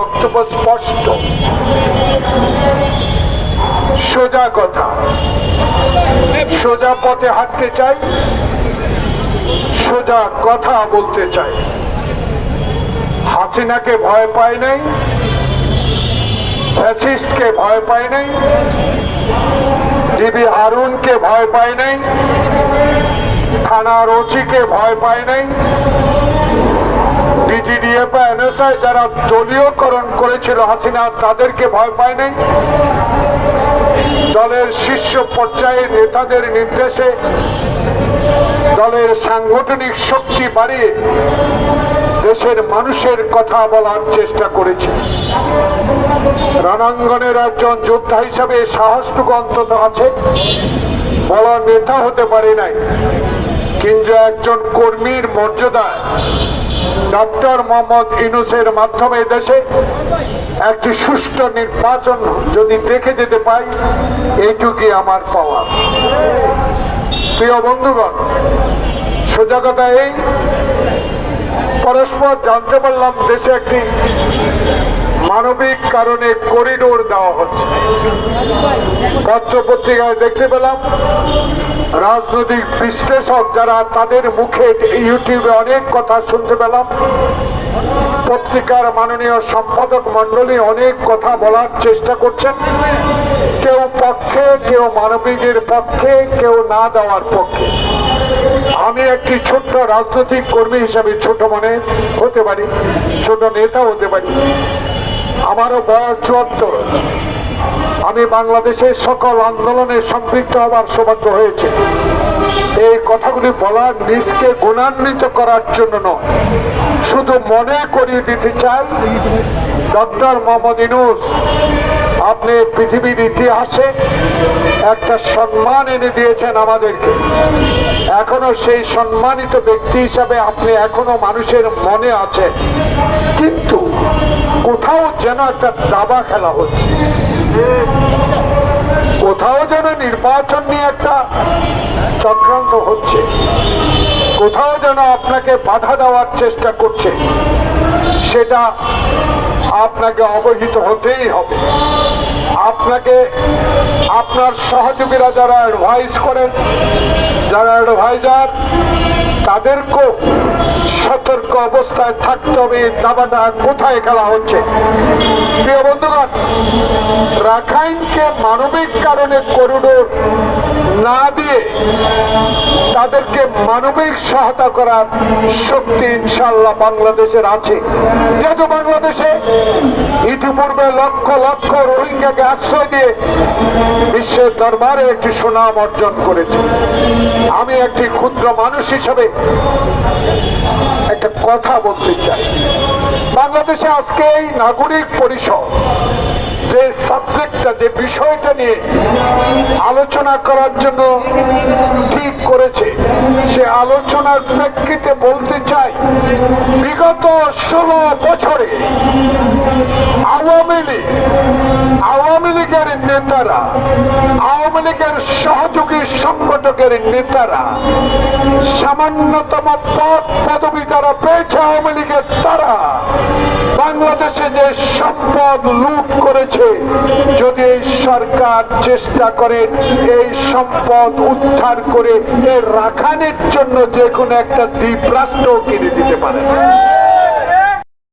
বক্তব্য স্পষ্ট। সোজা কথা। সোজা পথে হাঁটতে চাই, সোজা কথা বলতে চাই। হাসিনাকে ভয় পায় নাই, ফ্যাসিস্টকে ভয় পায় নাই, ডিবি হারুনকে ভয় পায় নাই থানার ওসিকে ভয় পায় নাই এনএসআই যারা দলীয়করণ করেছিল, হাসিনা তাদেরকে ভয় পায় নাই। দলের শীর্ষ পর্যায়ের নেতাদের নির্দেশে দলের সাংগঠনিক শক্তি বাড়িয়ে দেশের মানুষের কথা বলার চেষ্টা করেছে। রণাঙ্গনের একজন যোদ্ধা হিসাবে সাহসটুকু অন্তত আছে। বড় নেতা হতে পারে নাই। কিন্তু একজন কর্মীর মর্যাদায় ডক্টর মোহাম্মদ ইনুসের মাধ্যমে দেশে একটি সুষ্ঠু নির্বাচন যদি দেখে যেতে পাই, এইটুকুই আমার পাওয়া। প্রিয় বন্ধুগণ, সোজা কথা এই পরস্পর জানতে পারলাম দেশে একটি মানবিক কারণে করিডোর দেওয়া হচ্ছে। পত্র পত্রিকায় দেখতে পেলাম, রাজনৈতিক বিশ্লেষক যারা তাদের মুখে ইউটিউবে অনেক কথা শুনতে পেলাম, পত্রিকার মাননীয় সম্পাদক মন্ডলী অনেক কথা বলার চেষ্টা করছেন। কেউ পক্ষে, কেউ মানবিকের পক্ষে, কেউ না দেওয়ার পক্ষে। আমি একটি ছোট্ট রাজনৈতিক কর্মী হিসাবে ছোট মনে হতে পারি, ছোট নেতা হতে পারি। আমারও বয়স চুয়াত্তর। আমি বাংলাদেশের সকল আন্দোলনে সম্পৃক্ত হবার সৌভাগ্য হয়েছে। এই কথাগুলি বলার নিজকে গুণান্বিত করার জন্য নয়। শুধু মনে করিয়ে দিতে চাই, ডক্টর মোহাম্মদ ইনুস আপনি পৃথিবীর ইতিহাসে একটা সম্মান এনে দিয়েছেন আমাদেরকে। এখনও সেই সম্মানিত ব্যক্তি হিসাবে আপনি এখনও মানুষের মনে আছেন। কিন্তু কোথাও যেন একটা দাবা খেলা হচ্ছে। কোথাও যেন নির্বাচন নিয়ে একটা চক্রান্ত হচ্ছে। কোথাও যেন আপনাকে বাধা দেওয়ার চেষ্টা করছে। সেটা আপনাকে অবহিত হতেই হবে। আপনাকে আপনার সহযোগীরা যারা অ্যাডভাইস করেন, যারা অ্যাডভাইজার তাদেরকেও সতর্ক অবস্থায় থাকতে হবে। দাবাটা কোথায় খেলা হচ্ছে? প্রিয় বন্ধুগণ, রাখাইনকে মানবিক কারণে করিডোর না দিয়ে তাদেরকে মানবিক সহায়তা করার শক্তি ইনশাল্লাহ বাংলাদেশের আছে। যেহেতু বাংলাদেশে ইতিপূর্বে লক্ষ লক্ষ রোহিঙ্গাকে আশ্রয় দিয়ে বিশ্বের দরবারে একটি সুনাম অর্জন করেছে। আমি একটি ক্ষুদ্র মানুষ হিসেবে একটা কথা বলতে চাই। বাংলাদেশে আজকে এই নাগরিক পরিষদ যে সাবজেক্টটা যে বিষয়টা নিয়ে আলোচনা করার জন্য ঠিক করেছে, সে আলোচনার প্রেক্ষিতে বলতে চাই, বিগত ষোলো বছরে আওয়ামী লীগ, আওয়ামী লীগের নেতারা, আওয়ামী লীগের সহযোগী সংগঠকের নেতারা সামান্যতম পদ, পদবি যারা পেয়েছে আওয়ামী লীগের, তারা বাংলাদেশে যে সম্পদ লুট করেছে। যদি এই সরকার চেষ্টা করে এই সম্পদ উদ্ধার করে এর রাখানের জন্য যে কোনো একটা দ্বীপ রাষ্ট্র কিনে দিতে পারে।